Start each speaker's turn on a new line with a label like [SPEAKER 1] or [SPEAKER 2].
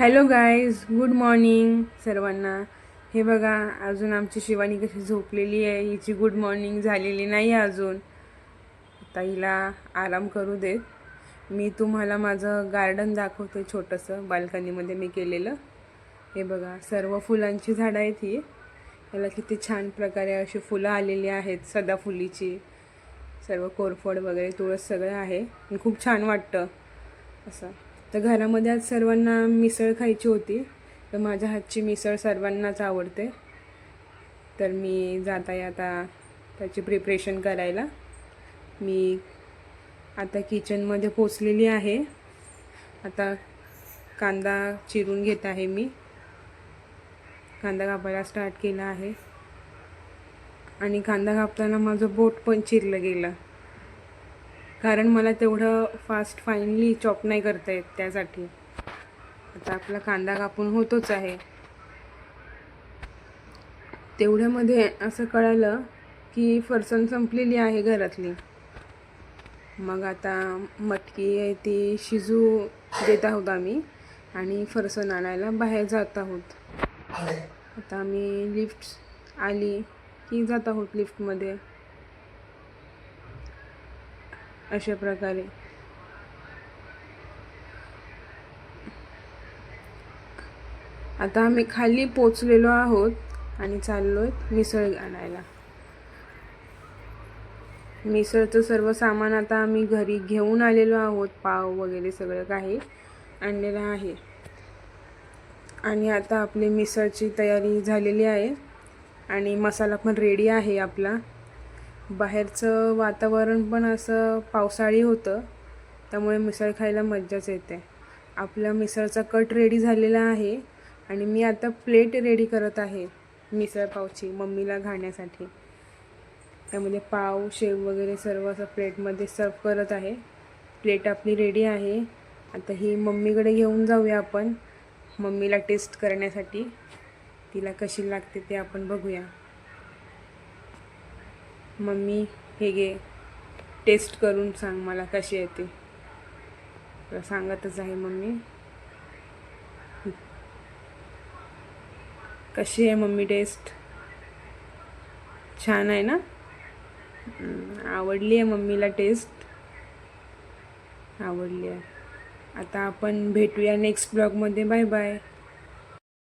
[SPEAKER 1] Hello guys good morning सर्वांना. हे बघा अजून आमची शिवानी कशी झोपलेली आहे हिची गुड मॉर्निंग झालेली नाही आहे अजून. आता हिला आराम करू देत. मी तुम्हाला माझं गार्डन दाखवते छोटंसं बाल्कनीमध्ये मी केलेलं. हे बघा सर्व फुलांची झाडं आहेत ही. याला किती छान प्रकारे अशी फुलं आलेली आहेत सदाफुलीची. सर्व कोरफड वगैरे तुळस सगळं आहे. खूप छान वाटतं असं. तर घरामध्ये आज सर्वांना मिसळ खायची होती. तर माझ्या हातची मिसळ सर्वांनाच आवडते. तर मी जात आहे आता त्याची प्रिपरेशन करायला. मी आता किचनमध्ये पोचलेली आहे. आता कांदा चिरून घेत आहे मी. कांदा कापायला स्टार्ट केला आहे. आणि कांदा कापताना माझं बोट पण चिरलं गेलं. कारण मला तेवढं फास्ट फाईनली चॉप नाही करता येत त्यासाठी. आता आपला कांदा कापून होतोच आहे. तेवढ्यामध्ये असं कळालं की फरसण संपलेली आहे घरातली. मग आता मटकी आहे ती शिजू देत आहोत आम्ही आणि फरसण आणायला बाहेर जात आहोत. आता आम्ही लिफ्ट आली की जात आहोत लिफ्टमध्ये अशा प्रकारे. आता आम्ही खाली पोचलेलो आहोत आणि चाललो आहेत मिसळ आणायला. मिसळचं सर्व सामान आता आम्ही घरी घेऊन आलेलो आहोत. पाव वगैरे सगळं काही आणलेलं आहे. आणि आता आपली मिसळची तयारी झालेली आहे. आणि मसाला पण रेडी आहे आपला. बाहेरचं वातावरण पण असं पावसाळी होतं त्यामुळे मिसळ खायला मज्जाच येते. आपला मिसळचा कट रेडी झालेला आहे आणि मी आता प्लेट रेडी करत आहे मिसळपावची मम्मीला घाण्यासाठी. त्यामध्ये पाव शेव वगैरे सर्व असं प्लेटमध्ये सर्व करत आहे. प्लेट आपली रेडी आहे. आता ही मम्मीकडे घेऊन जाऊया आपण. मम्मीला टेस्ट करण्यासाठी. तिला कशी लागते ते आपण बघूया. मम्मी हे घे. टेस्ट करून सांग मला कशी येते तुला सांगतच आहे मम्मी. कशी आहे मम्मी टेस्ट छान आहे ना? आवडली आहे मम्मीला टेस्ट आवडली आहे. आता आपण भेटूया नेक्स्ट ब्लॉगमध्ये बाय बाय